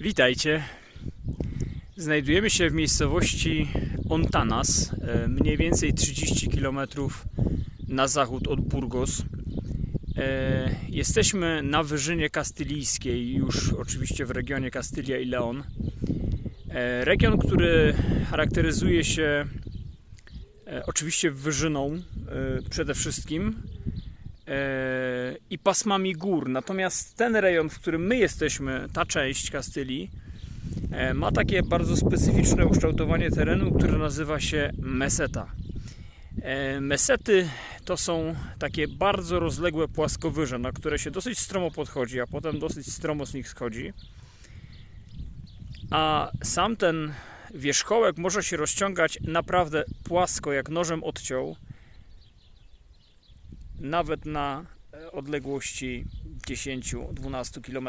Witajcie. Znajdujemy się w miejscowości Ontanas, e, mniej więcej 30 km na zachód od Burgos. E, Jesteśmy na wyżynie kastylijskiej, już oczywiście w regionie Kastylia i Leon. E, Region, który charakteryzuje się oczywiście wyżyną przede wszystkim i pasmami gór. Natomiast ten rejon, w którym my jesteśmy, ta część Kastylii, e, ma takie bardzo specyficzne ukształtowanie terenu, które nazywa się meseta. E, Mesety to są takie bardzo rozległe płaskowyże, na które się dosyć stromo podchodzi, a potem dosyć stromo z nich schodzi. A sam ten wierzchołek może się rozciągać naprawdę płasko, jak nożem odciął, nawet na e, odległości 10-12 km.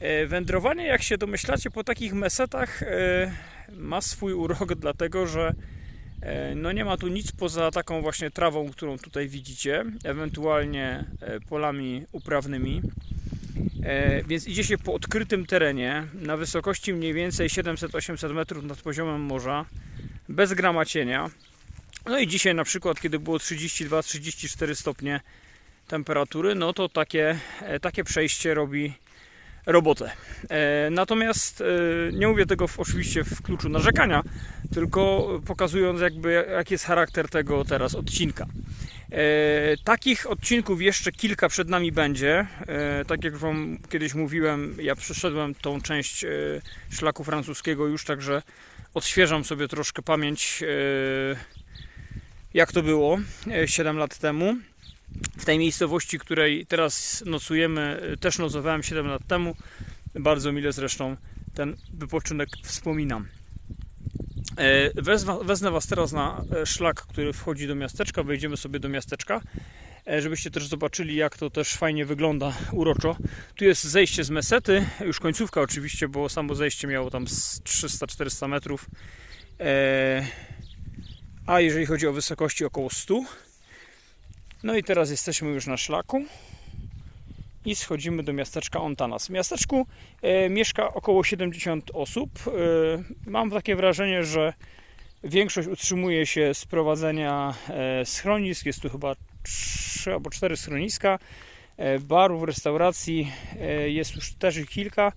E, Wędrowanie, jak się domyślacie, po takich mesetach e, ma swój urok, dlatego że no nie ma tu nic poza taką właśnie trawą, którą tutaj widzicie, ewentualnie polami uprawnymi. Więc idzie się po odkrytym terenie na wysokości mniej więcej 700-800 metrów nad poziomem morza, bez grama cienia. No i dzisiaj na przykład, kiedy było 32-34 stopnie temperatury, no to takie, e, takie przejście robi robotę. E, Natomiast e, nie mówię tego w, oczywiście w kluczu narzekania, tylko pokazując jakby jaki jest charakter tego teraz odcinka. Takich odcinków jeszcze kilka przed nami będzie. Tak jak Wam kiedyś mówiłem, ja przeszedłem tą część szlaku francuskiego już, także odświeżam sobie troszkę pamięć jak to było e, 7 lat temu. W tej miejscowości, której teraz nocujemy, e, też nocowałem 7 lat temu. Bardzo mile zresztą ten wypoczynek wspominam. E, wezmę Was teraz na e, szlak, który wchodzi do miasteczka. Wejdziemy sobie do miasteczka, e, żebyście też zobaczyli, jak to też fajnie wygląda uroczo. Tu jest zejście z mesety, już końcówka oczywiście, bo samo zejście miało tam z 300-400 metrów. A jeżeli chodzi o wysokości około 100. No i teraz jesteśmy już na szlaku i schodzimy do miasteczka Ontanas. W miasteczku e, mieszka około 70 osób. E, mam takie wrażenie, że większość utrzymuje się z prowadzenia e, schronisk. Jest tu chyba 3 albo 4 schroniska. E, barów, restauracji e, jest już też kilka,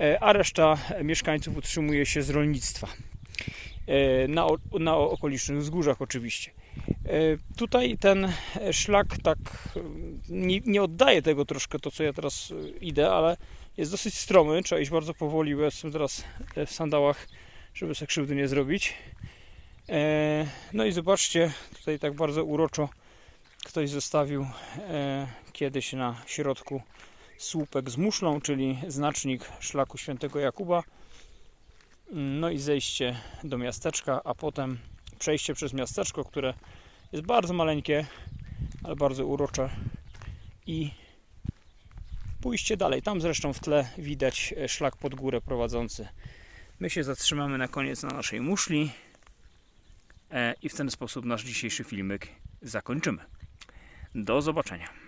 e, a reszta mieszkańców utrzymuje się z rolnictwa na, o- na okolicznych wzgórzach oczywiście. E, Tutaj ten szlak tak e, nie, nie oddaje tego troszkę to co ja teraz e, idę, ale jest dosyć stromy, trzeba iść bardzo powoli, bo jestem teraz e, w sandałach, żeby sobie krzywdy nie zrobić. E, No i zobaczcie, tutaj tak bardzo uroczo ktoś zostawił e, kiedyś na środku słupek z muszlą, czyli znacznik szlaku świętego Jakuba. No i zejście do miasteczka, a potem przejście przez miasteczko, które jest bardzo maleńkie, ale bardzo urocze i pójście dalej. Tam zresztą w tle widać e, szlak pod górę prowadzący. My się zatrzymamy na koniec na naszej muszli e, i w ten sposób nasz dzisiejszy filmik zakończymy. Do zobaczenia.